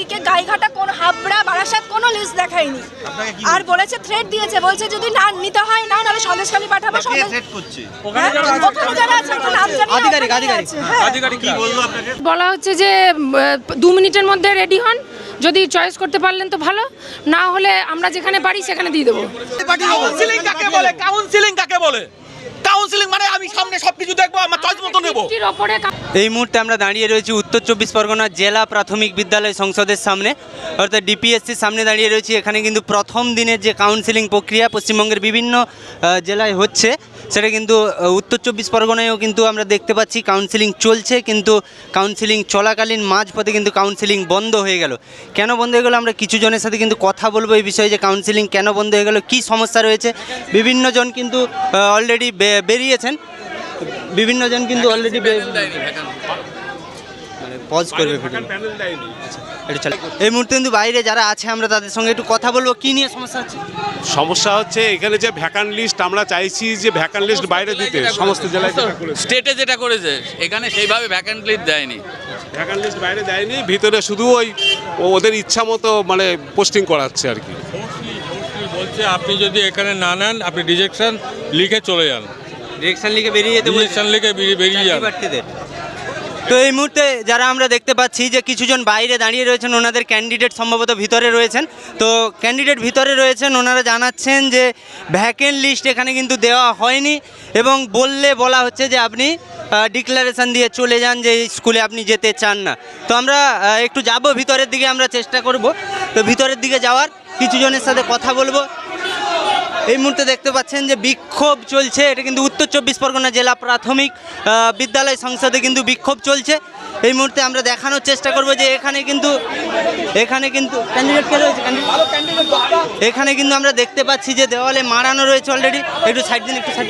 এদিকে গাইঘাটা কোন হাবড়া বারাসাত কোনো লিস্ট দেখায়নি। আর বলেছে থ্রেট দিয়েছে বলছে যদি না নিতে হয় না নাহলে সন্দেশখালি পাঠাবো হ্যাঁ? হ্যাঁ। কি বলল আপনাকে? বলা হচ্ছে যে দু মিনিটের মধ্যে রেডি হন। যদি চয়েস করতে পারলেন তো ভালো না হলে আমরা যেখানে পারি সেখানে দিয়ে দেবো। কাউন্সিলিং কাকে বলে? কাউন্সিলিং কাকে বলে? কাউন্সিলিং মানে আমি সামনে সবকিছু দেখব আমার চয়েস মতো নেব। এই মুহূর্তে আমরা দাঁড়িয়ে রয়েছি উত্তর চব্বিশ পরগনা জেলা প্রাথমিক বিদ্যালয় সংসদের সামনে। অর্থাৎ ডিপিএসসির সামনে দাঁড়িয়ে রয়েছি। এখানে কিন্তু প্রথম দিনের যে কাউন্সিলিং প্রক্রিয়া পশ্চিমবঙ্গের বিভিন্ন জেলায় হচ্ছে, সেটা কিন্তু উত্তর চব্বিশ পরগনায়ও কিন্তু আমরা দেখতে পাচ্ছি কাউন্সিলিং চলছে, কিন্তু কাউন্সিলিং চলাকালীন মাঝপথে কিন্তু কাউন্সিলিং বন্ধ হয়ে গেল। কেন বন্ধ হয়ে গেলো? আমরা কিছু জনের সাথে কিন্তু কথা বলব এই বিষয়ে যে কাউন্সিলিং কেন বন্ধ হয়ে গেল, কী সমস্যা রয়েছে? বিভিন্ন জন কিন্তু অলরেডি বেরিয়েছেন। বিভিন্ন জন কিন্তু অলরেডি মানে পজ করবে ভিডিও এটা চলে। এই মুহূর্তে কিন্তু বাইরে যারা আছে আমরা তাদের সঙ্গে একটু কথা বলব। কি নিয়ে সমস্যা হচ্ছে? সমস্যা হচ্ছে এখানে যে ভ্যাকান্ট লিস্ট আমরা চাইছি যে ভ্যাকান্ট লিস্ট বাইরে দিতে। সমস্ত জেলায় স্টেটে যেটা করেছে এখানে সেইভাবে ভ্যাকেন্ট লিস্ট দেয়নি। ভ্যাকান্ট লিস্ট বাইরে দেয়নি ভিতরে শুধু ওই ও- ওদের ইচ্ছা মতো মানে পোস্টিং করাচ্ছে আর কি। বলছে আপনি যদি এখানে না নেন আপনি রিজেকশন লিখে চলে যান। ডিরেকশন লিখে বেরিয়ে যেতে বলছে? রিজেকশন লিখে বেরিয়ে বেরিয়ে যান প্রার্থীদের। তো এই মুহূর্তে যারা আমরা দেখতে পাচ্ছি যে কিছুজন বাইরে দাঁড়িয়ে রয়েছেন ওনাদের ক্যান্ডিডেট সম্ভবত ভিতরে রয়েছেন। তো ক্যান্ডিডেট ভিতরে রয়েছেন ওনারা জানাচ্ছেন যে ভ্যাকেন্ট লিস্ট এখানে কিন্তু দেওয়া হয়নি এবং বললে বলা হচ্ছে যে আপনি ডিক্লারেশন দিয়ে চলে যান যে এই স্কুলে আপনি যেতে চান না। তো আমরা একটু যাব ভিতরের দিকে আমরা চেষ্টা করব। তো ভিতরের দিকে যাওয়ার কিছু জনের সাথে কথা বলব। এই মুহূর্তে দেখতে পাচ্ছেন যে বিক্ষোভ চলছে। এটা কিন্তু উত্তর চব্বিশ পরগনা জেলা প্রাথমিক বিদ্যালয় সংসদে কিন্তু বিক্ষোভ চলছে। এই মুহূর্তে আমরা দেখানোর চেষ্টা করব যে এখানে কিন্তু এখানে কিন্তু ক্যান্ডিডেট কে রয়েছে? এখানে কিন্তু আমরা দেখতে পাচ্ছি যে দেওয়ালে মারানো রয়েছে অলরেডি একটু সাইড দিন, একটু সাইড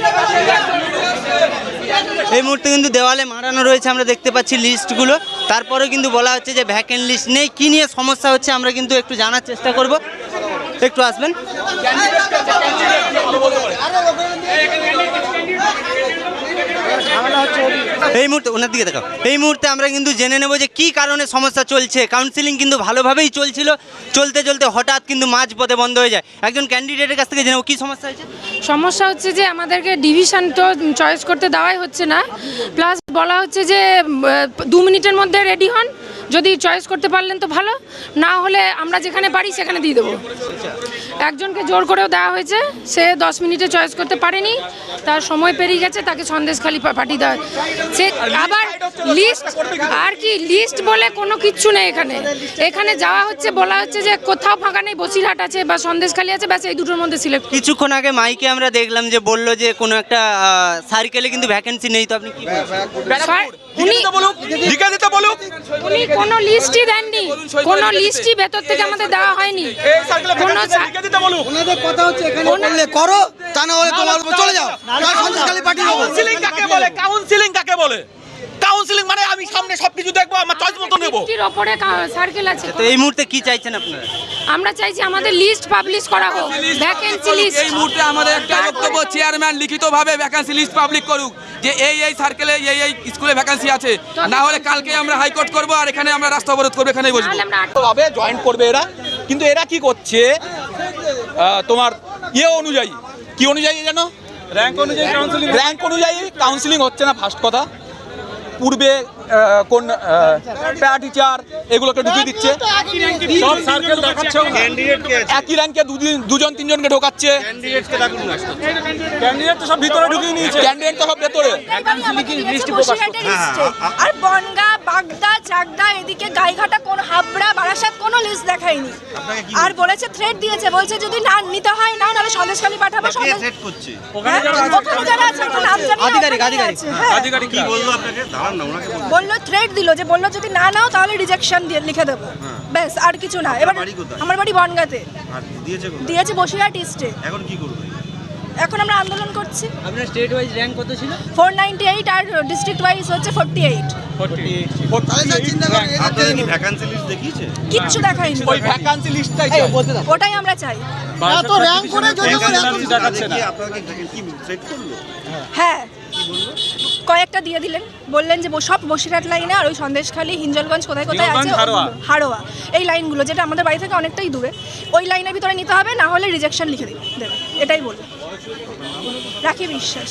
এই মুহূর্তে কিন্তু দেওয়ালে মারানো রয়েছে, আমরা দেখতে পাচ্ছি লিস্টগুলো তারপরেও কিন্তু বলা হচ্ছে যে ভ্যাকেন্ট লিস্ট নেই। কী নিয়ে সমস্যা হচ্ছে আমরা কিন্তু একটু জানার চেষ্টা করব। একটু আসবেন। এই মুহূর্তে, ওনার দিকে দেখাও। এই মুহূর্তে আমরা কিন্তু জেনে নেব যে কি কারণে সমস্যা চলছে। কাউন্সিলিং কিন্তু ভালোভাবেই চলছিল। চলতে চলতে হঠাৎ কিন্তু মাঝ পথে বন্ধ হয়ে যায়। একজন ক্যান্ডিডেটের কাছ থেকে জেনে কি সমস্যা হয়েছে? সমস্যা হচ্ছে যে আমাদেরকে ডিভিশন তো চয়েস করতে দেওয়াই হচ্ছে না। প্লাস বলা হচ্ছে যে দু মিনিটের মধ্যে রেডি হন। যদি চয়েস করতে পারলেন তো ভালো না হলে আমরা যেখানে পারি সেখানে দিয়ে দেবো। একজনকে জোর করেও দেওয়া হয়েছে সে দশ মিনিটে চয়েস করতে পারেনি তার সময় পেরিয়ে গেছে তাকে সন্দেশখালি পা- পাঠিয়ে দেওয়া সে আবার লিস্ট আর কি লিস্ট বলে কোনো কিচ্ছু নেই এখানে। এখানে যাওয়া হচ্ছে বলা হচ্ছে যে কোথাও ফাঁকা নেই বসিরহাট আছে বা সন্দেশখালি আছে ব্যাস এই দুটোর মধ্যে সিলেক্ট কিছুক্ষণ আগে মাইকে আমরা দেখলাম যে বলল যে কোনো একটা সার্কেলে কিন্তু ভ্যাকেন্সি নেই তো আপনি কি উনি বলুক দিতে বলুক। উনি কোনো লিস্টই দেননি। কোনো লিস্টই ভেতর থেকে আমাদের দেওয়া হয়নি। ওনাদের কথা হচ্ছে এখানে করো তা না হলে তোমার চলে যাও। কাউন্সিলিং কাকে বলে? কাউন্সিলিং কাকে বলে? কাউন্সিলিং মানে আমি সামনে সবকিছু দেখব আমার চয়েস মতো নেব। ফিফটির ওপরে সার্কেল আছে তো এই মুহূর্তে কি চাইছেন আপনারা? আমরা চাইছি আমাদের লিস্ট পাবলিশ করা হোক ভ্যাকেন্সি লিস্ট এই মুহূর্তে আমাদের একটা বক্তব্য চেয়ারম্যান লিখিতভাবে ভ্যাকান্সি লিস্ট পাবলিক করুক যে এই এই সার্কেলে এই এই স্কুলে ভ্যাকান্সি আছে। না হলে কালকে আমরা হাইকোর্ট করব আর এখানে আমরা রাস্তা অবরোধ করব এখানেই বসবো। তাহলে আমরা আট- ভাবে জয়েন করবে এরা কিন্তু এরা কি করছে আহ, তোমার ইয়ে অনুযায়ী কি অনুযায়ী জানো? র্যাঙ্ক অনুযায়ী কাউন্সিলিং র্যাঙ্ক অনুযায়ী কাউন্সিলিং হচ্ছে না ফার্স্ট কথা। পূর্বে আহ, কোন প্যারা টিচার এগুলোকে ঢুকিয়ে দিচ্ছে। সব সার্কেল দেখাচ্ছে ক্যান্ডিডেট কে আছে? একই র্যাঙ্কে দুজন তিনজনকে ঢোকাচ্ছে। ক্যান্ডিডেট তো সব ভিতরে ঢুকিয়ে নিয়েছে। ক্যান্ডিডেট তো সব ভেতরে। বসিরহাটের লিস্টে। আর বনগা বাগদা চাকদা এদিকে গাইঘাটা কোন হাবড়া বারাসাত কোনো লিস্ট দেখায়নি। আর বলেছে? থ্রেট দিয়েছে বলছে যদি না নিতে হয় না নাহলে সন্দেশখালি পাঠাবো সন্দেশ থ্রেট করছে? হ্যাঁ? ওখানে যারা আছে একটা নাম জানি না, আধিকারিক, আধিকারিক। হ্যাঁ। কি বলল আপনাকে? দাঁড়ান না ওনাকে বলল থ্রেট দিল যে বলল যদি না নাও তাহলে রিজেকশন দিয়ে লিখে দেবো। ব্যাস আর কিছু না। এবার আমার বাড়ি বনগাতে। আর দিয়েছে? দিয়েছে বসিরহাট ইস্টে এখন কি করবে? এখন আমরা আন্দোলন করছি। আপনার স্টেট ওয়াইজ র্যাঙ্ক কত ছিল? ফোর নাইনটি এইট আর ডিস্ট্রিক্ট ওয়াইজ হচ্ছে ফোর্টি এইট কিচ্ছু দেখায়নি। ওই ভ্যাকান্সি লিস্টটাই ওটাই আমরা চাই। এত র্যাঙ্ক করে যদি ভ্যাকান্সি লিস্ট আপনাকে কি থ্রেট করল? হ্যাঁ। কয়েকটা দিয়ে দিলেন। বললেন যে সব বসিরহাট লাইনে আর ওই সন্দেশখালী হিঞ্জলগঞ্জ কোথায় কোথায় আছে? হারোয়া। এই লাইনগুলো যেটা আমাদের বাড়ি থেকে অনেকটাই দূরে। ওই লাইনের ভিতরে নিতে হবে না হলে রিজেকশন লিখে দিবে। দেবে। এটাই বলব। রাখি বিশ্বাস।